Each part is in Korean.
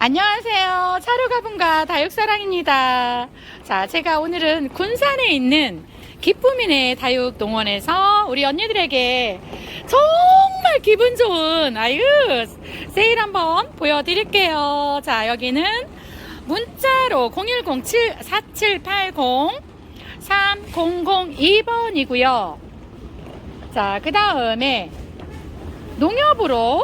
안녕하세요. 차로가분가 다육사랑입니다. 자, 제가 오늘은 군산에 있는 기쁨이네 다육농원에서 우리 언니들에게 정말 기분 좋은 아유 세일 한번 보여드릴게요. 자, 여기는 문자로 010-4780-3002번이고요. 자, 그 다음에 농협으로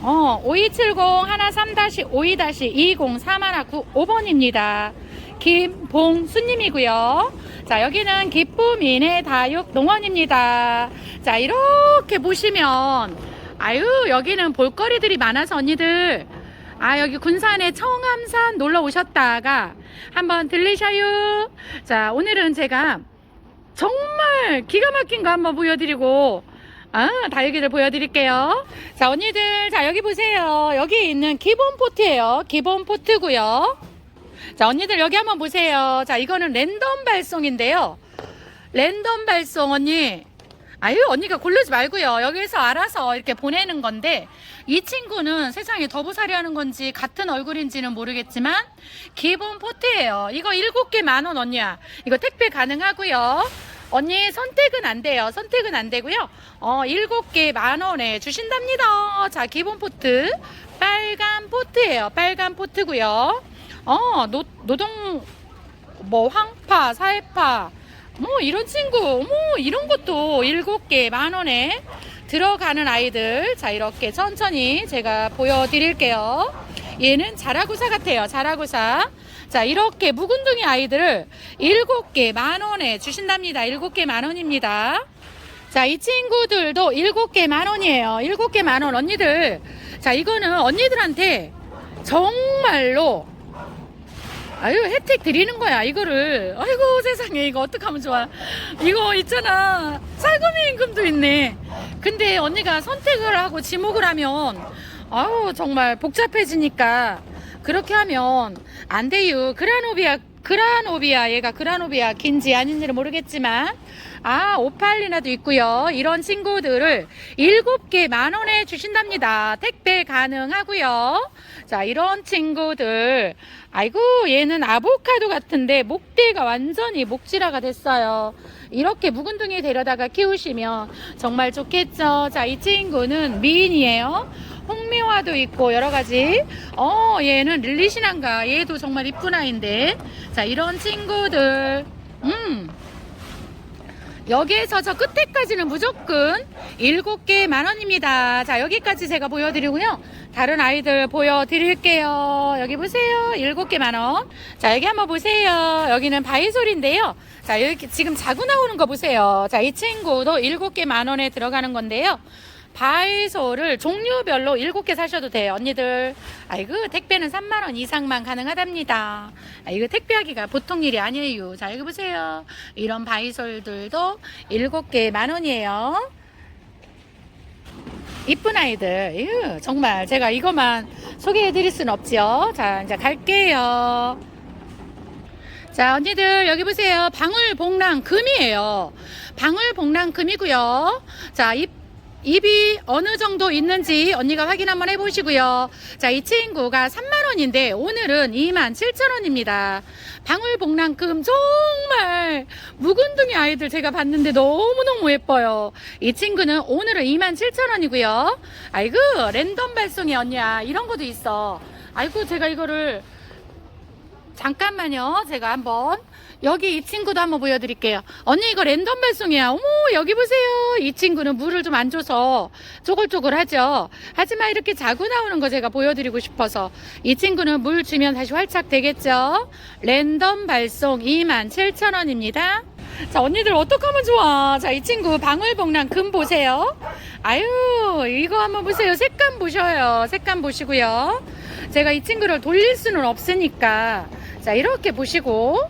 어, 5270 하나 3-52-20 4195번입니다. 김봉수님이고요. 자, 여기는 기쁨인의 다육 농원입니다. 자, 이렇게 보시면 아유, 여기는 볼거리들이 많아서 언니들 아, 여기 군산에 청암산 놀러 오셨다가 한번 들리셔요. 자, 오늘은 제가 정말 기가 막힌 거 한번 보여드리고 아, 다육이들 보여드릴게요. 자, 언니들, 자, 여기 보세요. 여기 있는 기본 포트예요. 기본 포트고요. 자, 언니들 여기 한번 보세요. 자, 이거는 랜덤 발송인데요. 랜덤 발송, 언니. 아유, 언니가 고르지 말고요. 여기서 알아서 이렇게 보내는 건데, 이 친구는 세상에 더부살이 하는 건지 같은 얼굴인지는 모르겠지만, 기본 포트예요. 이거 7개 만 원, 언니야. 이거 택배 가능하고요. 언니 선택은 안 돼요. 선택은 안 되고요. 어, 7개 만 원에 주신답니다. 자, 기본 포트. 빨간 포트예요. 빨간 포트고요. 어, 노, 노동 뭐 황파, 사회파 뭐 이런 친구. 어머, 이런 것도 7개 만 원에 들어가는 아이들. 자, 이렇게 천천히 제가 보여 드릴게요. 얘는 자라구사 같아요. 자라구사. 자, 이렇게 묵은둥이 아이들을 7개 만 원에 주신답니다. 7개 만 원입니다. 자, 이 친구들도 7개 만 원이에요. 7개 만 원. 언니들. 자, 이거는 언니들한테 정말로 아유, 혜택 드리는 거야, 이거를. 아이고, 세상에, 이거 어떡하면 좋아. 이거 있잖아. 살구미 임금도 있네. 근데 언니가 선택을 하고 지목을 하면, 아우, 정말 복잡해지니까, 그렇게 하면 안 돼요. 그라노비아, 그라노비아, 얘가 그라노비아 긴지 아닌지는 모르겠지만, 아, 오팔리나도 있고요. 이런 친구들을 일곱 개만 원에 주신답니다. 택배 가능하고요. 자, 이런 친구들. 아이고, 얘는 아보카도 같은데 목대가 완전히 목질화가 됐어요. 이렇게 묵은둥이 데려다가 키우시면 정말 좋겠죠. 자, 이 친구는 미인이에요. 홍미 화도 있고 여러 가지. 어, 얘는 릴리시난가. 얘도 정말 이쁜 아이인데. 자, 이런 친구들. 음. 여기에서 저 끝에까지는 무조건 7개 만원입니다. 자, 여기까지 제가 보여드리고요. 다른 아이들 보여드릴게요. 여기 보세요. 7개 만원. 자, 여기 한번 보세요. 여기는 바이솔인데요. 자, 여기 지금 자고 나오는 거 보세요. 자, 이 친구도 7개 만원에 들어가는 건데요. 바이솔을 종류별로 7개 사셔도 돼요. 언니들. 아이고, 택배는 3만원 이상만 가능하답니다. 아, 이거 택배하기가 보통 일이 아니에요. 자, 여기 보세요. 이런 바이솔들도 7개 만원이에요. 이쁜 아이들. 이유, 정말 제가 이것만 소개해 드릴 수는 없죠. 자, 이제 갈게요. 자, 언니들 여기 보세요. 방울복랑 금이에요. 방울복랑 금이고요. 자, 이 입이 어느 정도 있는지 언니가 확인 한번 해보시고요. 자, 이 친구가 3만원인데 오늘은 2만 7천원입니다. 방울복랑금 정말 묵은둥이 아이들 제가 봤는데 너무너무 예뻐요. 이 친구는 오늘은 2만 7천원이고요. 아이고, 랜덤 발송이 언니야. 이런 것도 있어. 아이고, 제가 이거를 잠깐만요. 제가 한번 여기 이 친구도 한번 보여드릴게요. 언니 이거 랜덤 발송이야. 어머 여기 보세요. 이 친구는 물을 좀 안 줘서 쪼글쪼글하죠. 하지만 이렇게 자고 나오는 거 제가 보여드리고 싶어서 이 친구는 물 주면 다시 활착 되겠죠. 랜덤 발송 27,000원입니다. 자 언니들 어떡하면 좋아. 자 이 친구 방울복랑 금 보세요. 아유 이거 한번 보세요. 색감 보셔요. 색감 보시고요. 제가 이 친구를 돌릴 수는 없으니까 자 이렇게 보시고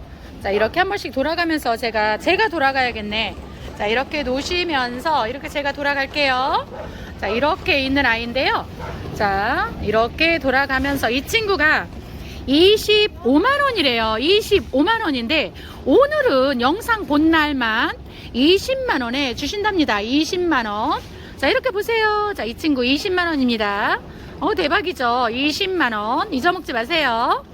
자 이렇게 한 번씩 돌아가면서 제가 제가 돌아가야겠네 자 이렇게 놓으시면서 이렇게 제가 돌아갈게요 자 이렇게 있는 아이인데요 자 이렇게 돌아가면서 이 친구가 25만 원이래요 25만 원인데 오늘은 영상 본 날만 20만 원에 주신답니다 20만 원 자, 이렇게 보세요. 자, 이 친구 20만원입니다. 어, 대박이죠. 20만원. 잊어먹지 마세요.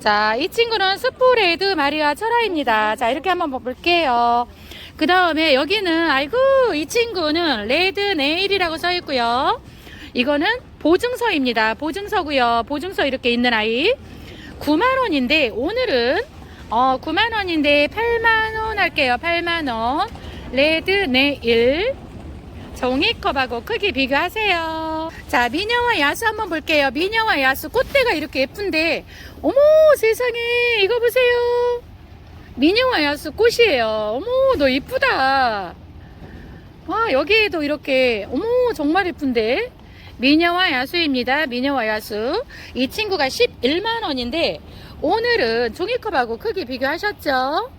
자, 이 친구는 스프레드 마리아 철화입니다. 자, 이렇게 한번 볼게요. 그 다음에 여기는, 아이고, 이 친구는 레드 네일이라고 써 있고요. 이거는 보증서입니다. 보증서고요. 보증서 이렇게 있는 아이. 9만원인데, 오늘은, 어, 9만원인데, 8만원 할게요. 8만원. 레드 네일. 종이컵하고 크기 비교하세요. 자, 미녀와 야수 한번 볼게요. 미녀와 야수 꽃대가 이렇게 예쁜데, 어머, 세상에, 이거 보세요. 미녀와 야수 꽃이에요. 어머, 너 이쁘다. 와, 여기에도 이렇게, 어머, 정말 예쁜데. 미녀와 야수입니다. 미녀와 야수. 이 친구가 11만 원인데, 오늘은 종이컵하고 크기 비교하셨죠?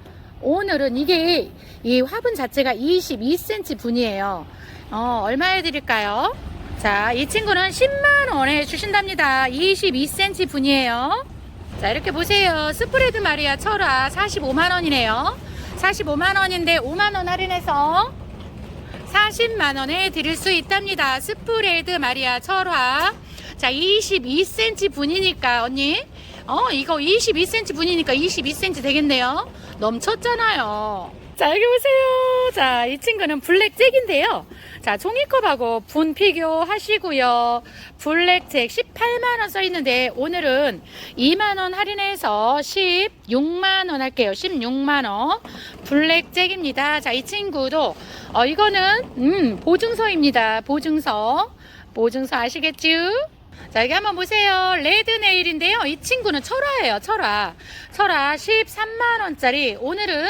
오늘은 이게, 이 화분 자체가 22cm 분이에요. 어, 얼마에 드릴까요? 자, 이 친구는 10만 원에 주신답니다. 22cm 분이에요. 자, 이렇게 보세요. 스프레드 마리아 철화 45만 원이네요. 45만 원인데 5만 원 할인해서 40만 원에 드릴 수 있답니다. 스프레드 마리아 철화. 자, 22cm 분이니까, 언니. 어, 이거 22cm 분이니까 22cm 되겠네요. 넘쳤잖아요. 자, 여기 보세요. 자, 이 친구는 블랙잭인데요. 자, 종이컵하고 분 피규어 하시고요. 블랙잭 18만원 써있는데, 오늘은 2만원 할인해서 16만원 할게요. 16만원. 블랙잭입니다. 자, 이 친구도, 어, 이거는, 음, 보증서입니다. 보증서. 보증서 아시겠죠? 자, 여기 한번 보세요. 레드 네일인데요. 이 친구는 철화예요, 철화. 철화 13만원짜리. 오늘은,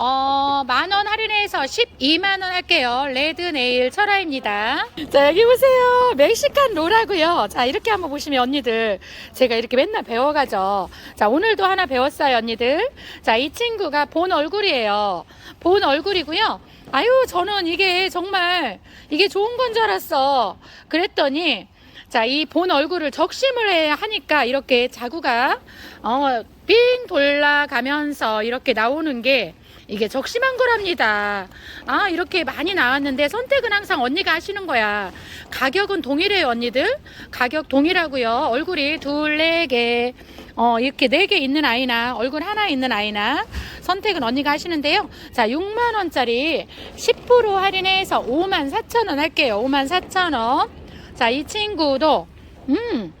어, 만원 할인해서 12만원 할게요. 레드 네일 철화입니다. 자, 여기 보세요. 멕시칸 롤하고요. 자, 이렇게 한번 보시면 언니들. 제가 이렇게 맨날 배워가죠. 자, 오늘도 하나 배웠어요, 언니들. 자, 이 친구가 본 얼굴이에요. 본 얼굴이고요. 아유, 저는 이게 정말, 이게 좋은 건 줄 알았어. 그랬더니, 자, 이 본 얼굴을 적심을 해 하니까 이렇게 자구가 어, 삥 돌아가면서 이렇게 나오는 게 이게 적심한 거랍니다. 아, 이렇게 많이 나왔는데 선택은 항상 언니가 하시는 거야. 가격은 동일해요, 언니들. 가격 동일하고요. 얼굴이 둘, 네 개, 어, 이렇게 네 개 있는 아이나 얼굴 하나 있는 아이나 선택은 언니가 하시는데요. 자, 6만 원짜리 10% 할인해서 5만 4천 원 할게요. 5만 4천 원. 자, 이 친구도, 음,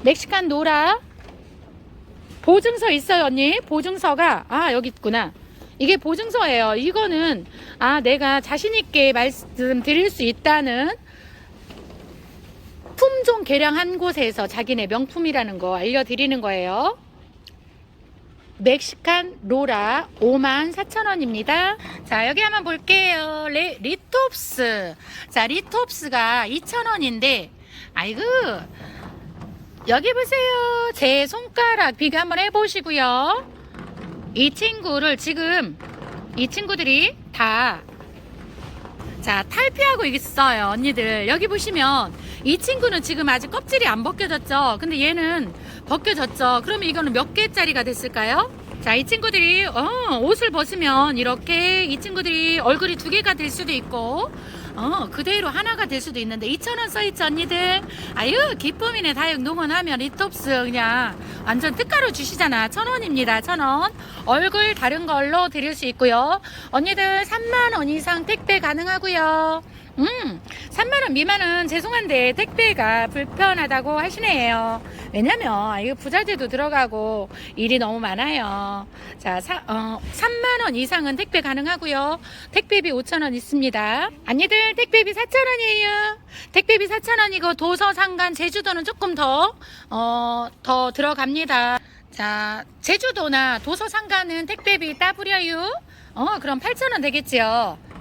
멕시칸 노라. 보증서 있어요, 언니. 보증서가, 아, 여기 있구나. 이게 보증서예요. 이거는, 아, 내가 자신 있게 말씀드릴 수 있다는 품종 개량한 곳에서 자기네 명품이라는 거 알려드리는 거예요. 멕시칸 로라 5만 4천원입니다. 자, 여기 한번 볼게요. 레, 리톱스. 자, 리톱스가 2천원인데, 아이고, 여기 보세요. 제 손가락 비교 한번 해보시고요. 이 친구를 지금, 이 친구들이 다, 자, 탈피하고 있어요, 언니들. 여기 보시면, 이 친구는 지금 아직 껍질이 안 벗겨졌죠? 근데 얘는 벗겨졌죠? 그러면 이거는 몇 개짜리가 됐을까요? 자, 이 친구들이, 어, 옷을 벗으면 이렇게 이 친구들이 얼굴이 두 개가 될 수도 있고, 어, 그대로 하나가 될 수도 있는데, 2,000원 써있죠, 언니들? 아유, 기쁨이네, 다육 농원하면 리톱스 그냥 완전 특가로 주시잖아. 1,000원입니다, 1,000원. 얼굴 다른 걸로 드릴 수 있고요. 언니들 3만원 이상 택배 가능하고요. 음, 3만원 미만은 죄송한데 택배가 불편하다고 하시네요. 왜냐면, 아, 이거 부자재도 들어가고 일이 너무 많아요. 자, 사, 어, 3만원 이상은 택배 가능하고요. 택배비 5천원 있습니다. 언니들 택배비 4천원이에요. 택배비 4천원이고 도서 상간 제주도는 조금 더, 어, 더 들어갑니다. 자, 제주도나 도서 상가는 택배비 따부려요. 어, 그럼 8천원 되겠지요.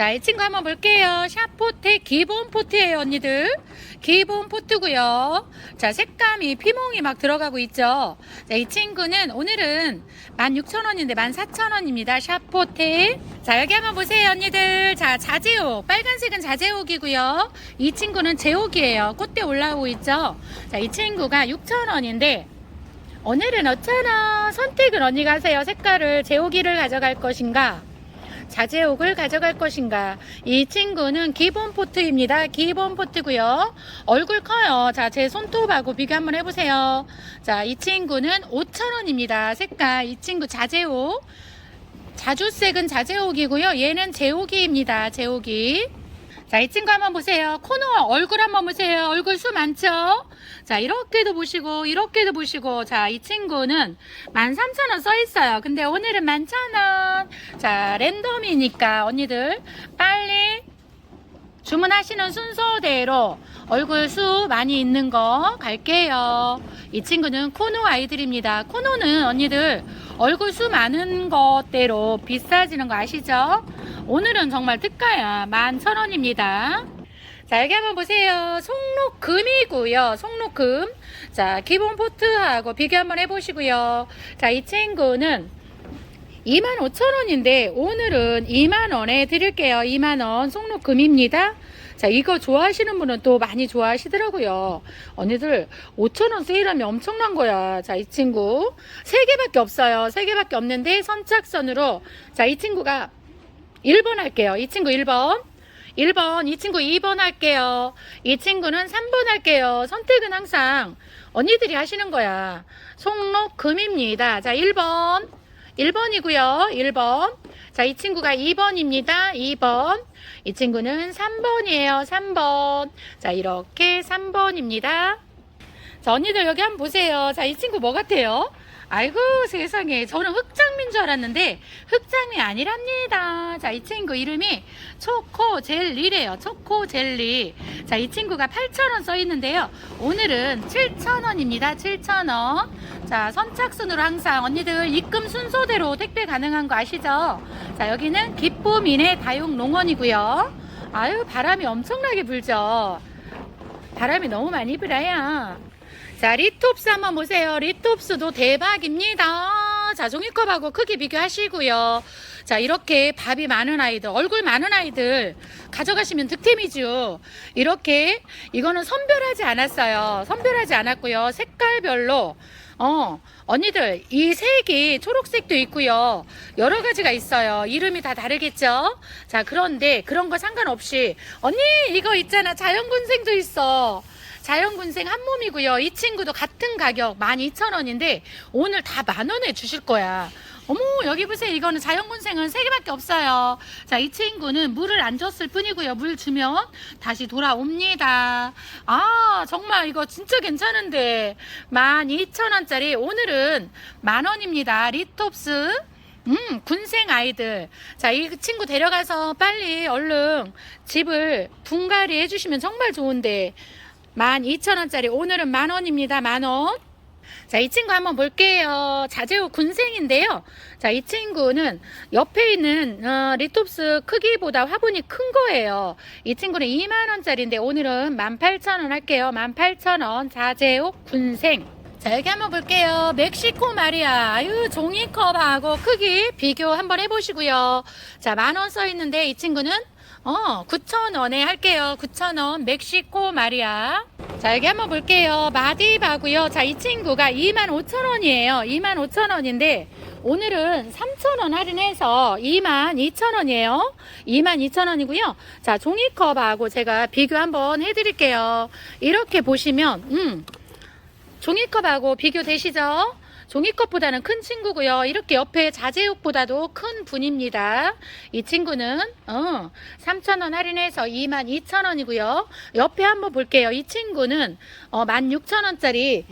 자, 이 친구 한번 볼게요. 샤포테 기본 포트예요, 언니들. 기본 포트고요. 자, 색감이 피몽이 막 들어가고 있죠. 자, 이 친구는 오늘은 16,000원인데 14,000원입니다. 샤포테. 자, 여기 한번 보세요, 언니들. 자, 자제옥. 빨간색은 자제옥이고요. 이 친구는 제옥이에요. 꽃대 올라오고 있죠. 자, 이 친구가 6,000원인데 오늘은 어쩌나 선택을 언니가 하세요. 색깔을 제옥이를 가져갈 것인가? 자제옥을 가져갈 것인가? 이 친구는 기본 포트입니다. 기본 포트고요. 얼굴 커요. 자, 제 손톱하고 비교 한번 해보세요. 자, 이 친구는 5,000원입니다. 색깔 이 친구 자제옥. 자주색은 자제옥이고요. 얘는 제옥이입니다. 제옥이. 자, 이 친구 한번 보세요. 코너 얼굴 한번 보세요. 얼굴 수 많죠? 자, 이렇게도 보시고, 이렇게도 보시고. 자, 이 친구는 13,000원 써 있어요. 근데 오늘은 11,000원. 자, 랜덤이니까 언니들 빨리 주문하시는 순서대로 얼굴 수 많이 있는 거 갈게요. 이 친구는 코노 아이들입니다. 코노는 언니들 얼굴 수 많은 것대로 비싸지는 거 아시죠? 오늘은 정말 특가야. 11,000원입니다. 자, 여기 한번 보세요. 송록금이고요. 송록금. 자, 기본 포트하고 비교 한번 해보시고요. 자, 이 친구는 25,000원인데 오늘은 2만원에 드릴게요. 2만원 송록금입니다. 자, 이거 좋아하시는 분은 또 많이 좋아하시더라고요. 언니들 5,000원 세일하면 엄청난 거야. 자, 이 친구 3개밖에 없어요. 3개밖에 없는데 선착선으로 자, 이 친구가 1번 할게요. 이 친구 1번. 1번, 이 친구 2번 할게요. 이 친구는 3번 할게요. 선택은 항상 언니들이 하시는 거야. 송록금입니다. 자, 1번. 1번이고요. 1번. 자, 이 친구가 2번입니다. 2번. 이 친구는 3번이에요. 3번. 자, 이렇게 3번입니다. 자, 언니들 여기 한번 보세요. 자, 이 친구 뭐 같아요? 아이고, 세상에. 저는 흑장미인 줄 알았는데, 흑장미 아니랍니다. 자, 이 친구 이름이 초코 젤리래요. 초코 젤리. 자, 이 친구가 8,000원 써 있는데요. 오늘은 7,000원입니다. 7,000원. 자, 선착순으로 항상 언니들 입금 순서대로 택배 가능한 거 아시죠? 자, 여기는 기쁨이네 다육 농원이고요. 아유, 바람이 엄청나게 불죠. 바람이 너무 많이 불어요. 자, 리톱스 한번 보세요. 리톱스도 대박입니다. 자, 종이컵하고 크기 비교하시고요. 자, 이렇게 밥이 많은 아이들, 얼굴 많은 아이들 가져가시면 득템이죠. 이렇게 이거는 선별하지 않았어요. 선별하지 않았고요. 색깔별로 어, 언니들, 이 색이 초록색도 있고요. 여러 가지가 있어요. 이름이 다 다르겠죠? 자, 그런데 그런 거 상관없이, 언니, 이거 있잖아. 자연군생도 있어. 자연군생 한 몸이고요. 이 친구도 같은 가격 12,000원인데 오늘 다 만 원에 주실 거야. 어머 여기 보세요. 이거는 자연군생은 3개밖에 없어요. 자 이 친구는 물을 안 줬을 뿐이고요. 물 주면 다시 돌아옵니다. 아 정말 이거 진짜 괜찮은데 12,000원짜리 오늘은 만원입니다. 리톱스 음, 군생 아이들. 자, 이 친구 데려가서 빨리 얼른 집을 분갈이 해주시면 정말 좋은데. 12,000원짜리. 오늘은 만원입니다. 만원. 자, 이 친구 한번 볼게요. 자제호 군생인데요. 자, 이 친구는 옆에 있는 어, 리톱스 크기보다 화분이 큰 거예요. 이 친구는 2만원짜리인데 오늘은 18,000원 할게요. 18,000원. 자제호 군생. 자, 여기 한번 볼게요. 멕시코 마리아. 아유, 종이컵하고 크기 비교 한번 해보시고요. 자, 만원 써 있는데 이 친구는 어, 9,000원에 할게요. 9,000원. 멕시코 마리아. 자, 여기 한번 볼게요. 마디바고요. 자, 이 친구가 25,000원이에요. 25,000원인데 오늘은 3,000원 할인해서 22,000원이에요. 22,000원이고요. 자, 종이컵하고 제가 비교 한번 해 드릴게요. 이렇게 보시면 음. 종이컵하고 비교되시죠? 종이컵보다는 큰 친구고요. 이렇게 옆에 자제육보다도 큰 분입니다. 이 친구는 어, 3,000원 할인해서 22,000원이고요. 옆에 한번 볼게요. 이 친구는 어, 16,000원짜리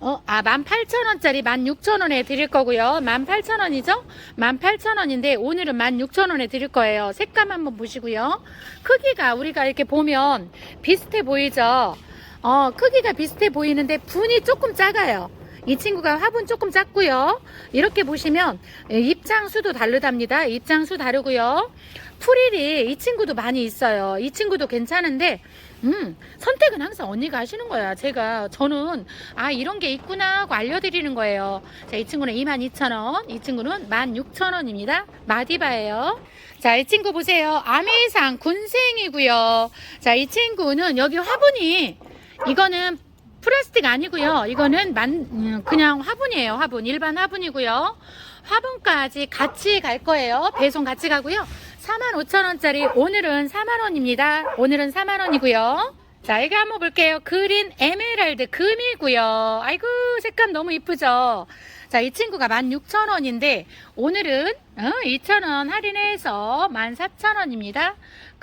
어, 아, 18,000원짜리 16,000원에 드릴 거고요. 18,000원이죠? 18,000원인데 오늘은 16,000원에 드릴 거예요. 색감 한번 보시고요. 크기가 우리가 이렇게 보면 비슷해 보이죠? 어, 크기가 비슷해 보이는데 분이 조금 작아요. 이 친구가 화분 조금 작고요. 이렇게 보시면 예, 입장수도 다르답니다. 입장수 다르고요. 풀일이 이 친구도 많이 있어요. 이 친구도 괜찮은데 음, 선택은 항상 언니가 하시는 거야. 제가 저는 아 이런 게 있구나 하고 알려드리는 거예요. 자, 이 친구는 22,000원, 이 친구는 16,000원입니다. 마디바예요. 자, 이 친구 보세요. 아메이상 군생이고요. 자, 이 친구는 여기 화분이 이거는 플라스틱 아니고요. 이거는 만 음, 그냥 화분이에요. 화분 일반 화분이고요. 화분까지 같이 갈 거예요. 배송 같이 가고요. 45,000원짜리 오늘은 4만원입니다. 오늘은 4만원이고요. 자, 이거 한번 볼게요. 그린 에메랄드 금이고요. 아이고, 색감 너무 이쁘죠? 자, 이 친구가 16,000원인데 오늘은 어, 2,000원 할인해서 14,000원입니다.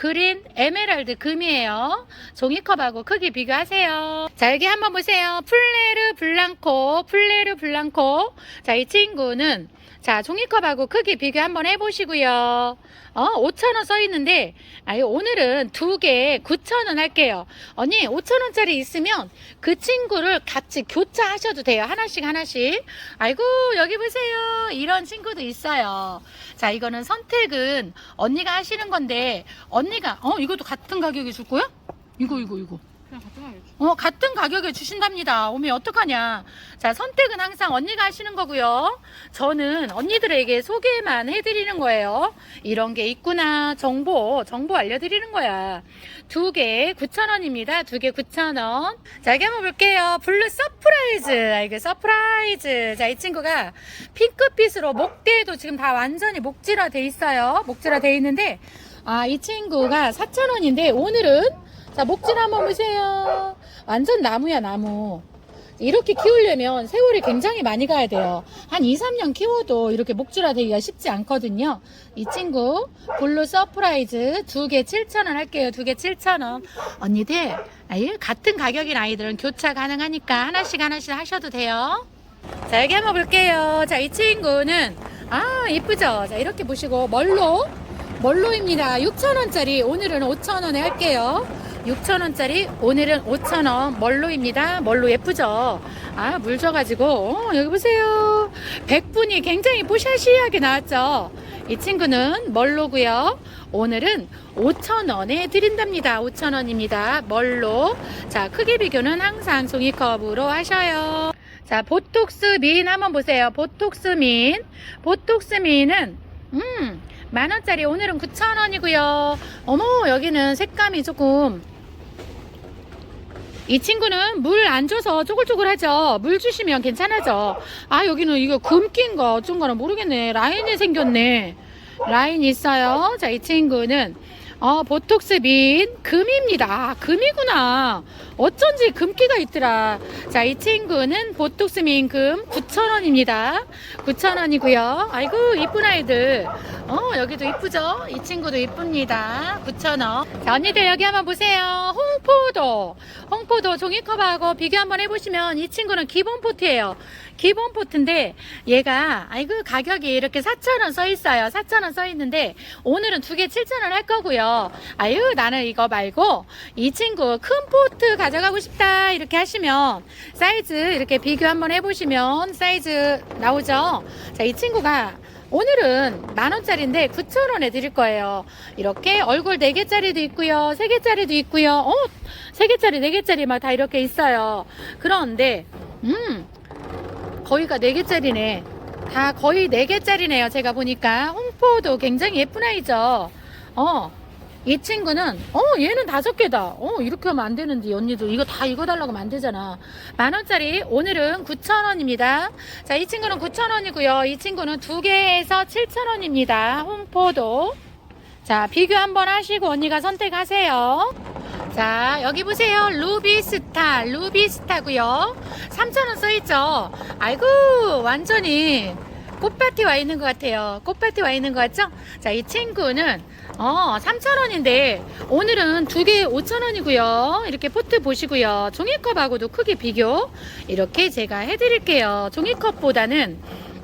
그린 에메랄드 금이에요. 종이컵하고 크기 비교하세요. 자, 여기 한번 보세요. 플레르 블랑코, 플레르 블랑코. 자, 이 친구는 자, 종이컵하고 크기 비교 한번 해보시고요. 어, 5,000원 써 있는데, 아유, 오늘은 두개 9,000원 할게요. 언니, 5,000원짜리 있으면 그 친구를 같이 교차하셔도 돼요. 하나씩, 하나씩. 아이고, 여기 보세요. 이런 친구도 있어요. 자, 이거는 선택은 언니가 하시는 건데, 언니가, 어, 이것도 같은 가격에 줄 거야? 이거, 이거, 이거. 같은 거 해줘. 어, 같은 가격에 주신답니다. 어미 어떡하냐. 자, 선택은 항상 언니가 하시는 거고요. 저는 언니들에게 소개만 해드리는 거예요. 이런 게 있구나. 정보, 정보 알려드리는 거야. 두 개 9,000원입니다. 두 개 9,000원. 자, 여기 한번 볼게요. 블루 서프라이즈. 아, 이게 서프라이즈. 자, 이 친구가 핑크빛으로 목대도 지금 다 완전히 목질화 돼 있어요. 목질화 돼 있는데, 아, 이 친구가 4,000원인데, 오늘은 자, 목질 한번 보세요. 완전 나무야, 나무. 이렇게 키우려면 세월이 굉장히 많이 가야 돼요. 한 2, 3년 키워도 이렇게 목줄화 되기가 쉽지 않거든요. 이 친구, 블루 서프라이즈 두 개 7,000원 할게요. 두 개 7,000원. 언니들, 같은 가격인 아이들은 교차 가능하니까 하나씩 하나씩 하셔도 돼요. 자, 여기 한번 볼게요. 자, 이 친구는, 아, 이쁘죠? 자, 이렇게 보시고, 멀로, 멀로입니다. 6,000원짜리, 오늘은 5,000원에 할게요. 6,000원짜리, 오늘은 5,000원, 멀로입니다. 멀로 예쁘죠? 아, 물 줘가지고, 어, 여기 보세요. 백분이 굉장히 뽀샤시하게 나왔죠? 이 친구는 멀로고요 오늘은 5,000원에 드린답니다. 5,000원입니다. 멀로. 자, 크기 비교는 항상 종이컵으로 하셔요. 자, 보톡스 민 한번 보세요. 보톡스 민. 보톡스 민은, 음, 만 원짜리 오늘은 9,000원이고요. 어머, 여기는 색감이 조금. 이 친구는 물 안 줘서 쪼글쪼글하죠. 물 주시면 괜찮아져. 아, 여기는 이거 금기인가 어쩐 거는 모르겠네. 라인이 생겼네. 라인 있어요. 자, 이 친구는 어, 보톡스 민 금입니다. 아, 금이구나. 어쩐지 금기가 있더라. 자, 이 친구는 보톡스 민금 9,000원입니다. 9,000원이고요. 아이고, 이쁜 아이들. 어, 여기도 이쁘죠? 이 친구도 이쁩니다. 9,000원. 자, 언니들 여기 한번 보세요. 홍포도. 홍포도 종이컵하고 비교 한번 해보시면 이 친구는 기본 포트예요. 기본 포트인데 얘가 아이고 가격이 이렇게 4,000원 써 있어요. 4,000원 써 있는데 오늘은 두 개 7,000원 할 거고요. 아유 나는 이거 말고 이 친구 큰 포트 가 져가고 싶다 이렇게 하시면 사이즈 이렇게 비교 한번 해보시면 사이즈 나오죠. 자 이 친구가 오늘은 만원짜리인데 9천원에 드릴 거예요. 이렇게 얼굴 4개짜리도 있고요. 3개짜리도 있고요. 어, 3개짜리, 4개짜리 막 다 이렇게 있어요. 그런데, 음, 거의가 4개짜리네. 다 거의 4개짜리네요. 제가 보니까. 홍포도 굉장히 예쁜 아이죠. 어, 이 친구는, 어, 얘는 다섯 개다. 어, 이렇게 하면 안 되는데, 언니도. 이거 다 이거 달라고 하면 안 되잖아. 만원짜리, 오늘은 9천원입니다. 자, 이 친구는 9천원이고요. 이 친구는 두 개에서 7천원입니다. 홍포도. 자, 비교 한번 하시고 언니가 선택하세요. 자, 여기 보세요. 루비스타, 루비스타고요 3,000원 써있죠? 아이고, 완전히 꽃밭이 와 있는 것 같아요. 꽃밭이 와 있는 것 같죠? 자, 이 친구는, 어, 3,000원인데, 오늘은 두개 5,000원이고요. 이렇게 포트 보시고요. 종이컵하고도 크게 비교. 이렇게 제가 해드릴게요. 종이컵보다는,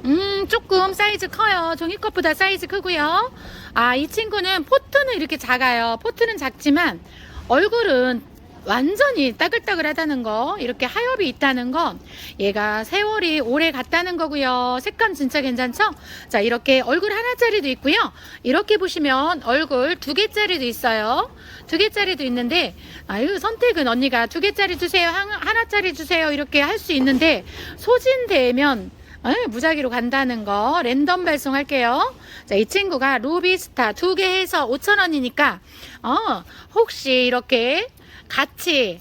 음, 조금 사이즈 커요. 종이컵보다 사이즈 크고요. 아, 이 친구는 포트는 이렇게 작아요. 포트는 작지만 얼굴은 완전히 따글따글하다는 거, 이렇게 하엽이 있다는 건 얘가 세월이 오래 갔다는 거고요. 색감 진짜 괜찮죠? 자, 이렇게 얼굴 하나짜리도 있고요. 이렇게 보시면 얼굴 두 개짜리도 있어요. 두 개짜리도 있는데, 아유, 선택은 언니가 두 개짜리 주세요, 한- 하나짜리 주세요, 이렇게 할 수 있는데, 소진되면 에, 무작위로 간다는 거 랜덤 발송할게요. 자, 이 친구가 루비스타 두 개 해서 5,000원이니까 어, 혹시 이렇게 같이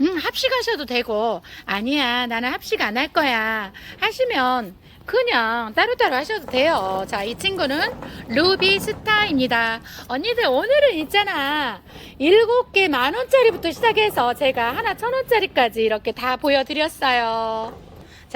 음, 합식하셔도 되고 아니야. 나는 합식 안 할 거야. 하시면 그냥 따로따로 하셔도 돼요. 자, 이 친구는 루비 스타입니다. 언니들 오늘은 있잖아. 일곱 개 만 원짜리부터 시작해서 제가 하나 천 원짜리까지 이렇게 다 보여드렸어요.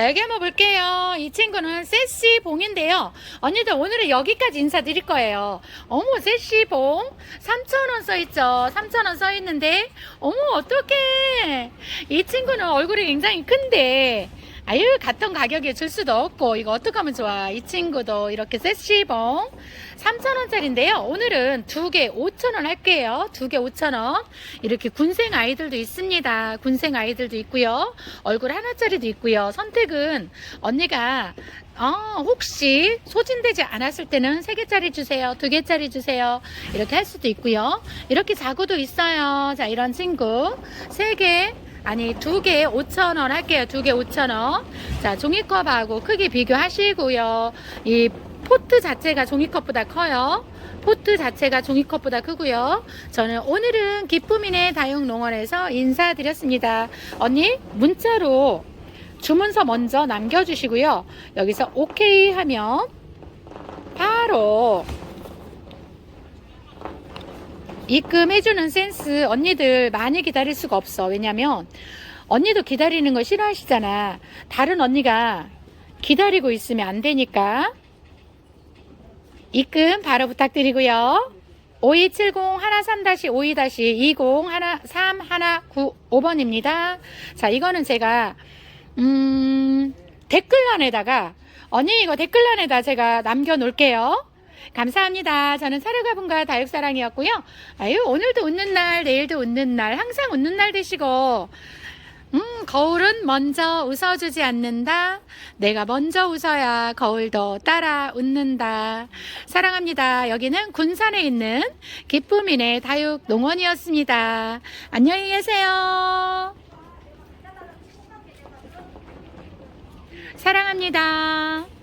자, 여기 한번 볼게요. 이 친구는 세시봉인데요. 언니들 오늘은 여기까지 인사드릴 거예요. 어머, 세시봉. 3,000원 써있죠. 3,000원 써있는데, 어머, 어떡해. 이 친구는 얼굴이 굉장히 큰데, 아유, 같은 가격에 줄 수도 없고, 이거 어떡하면 좋아. 이 친구도 이렇게 세시봉. 3,000원짜리인데요. 오늘은 두 개 5,000원 할게요. 두 개 5,000원. 이렇게 군생 아이들도 있습니다. 군생 아이들도 있고요. 얼굴 하나짜리도 있고요. 선택은 언니가 어, 혹시 소진되지 않았을 때는 세개짜리 주세요. 두개짜리 주세요. 이렇게 할 수도 있고요. 이렇게 자구도 있어요. 자, 이런 친구. 세개 아니, 두개 5,000원 할게요. 두 개 5,000원. 자, 종이컵하고 크기 비교하시고요. 이 포트 자체가 종이컵보다 커요. 포트 자체가 종이컵보다 크고요. 저는 오늘은 기쁨이네 다육농원에서 인사드렸습니다. 언니, 문자로 주문서 먼저 남겨주시고요. 여기서 오케이 하면 바로 입금해주는 센스 언니들 많이 기다릴 수가 없어. 왜냐면 언니도 기다리는 거 싫어하시잖아. 다른 언니가 기다리고 있으면 안 되니까 입금 바로 부탁드리고요. 5270-13-52-20-13-195번입니다. 자, 이거는 제가 음, 댓글란에다가 언니 이거 댓글란에다 제가 남겨놓을게요. 감사합니다. 저는 사르가분과 다육사랑이었고요. 아유 오늘도 웃는 날, 내일도 웃는 날, 항상 웃는 날 되시고 음, 거울은 먼저 웃어주지 않는다. 내가 먼저 웃어야 거울도 따라 웃는다. 사랑합니다. 여기는 군산에 있는 기쁨이네 다육 농원이었습니다. 안녕히 계세요. 사랑합니다.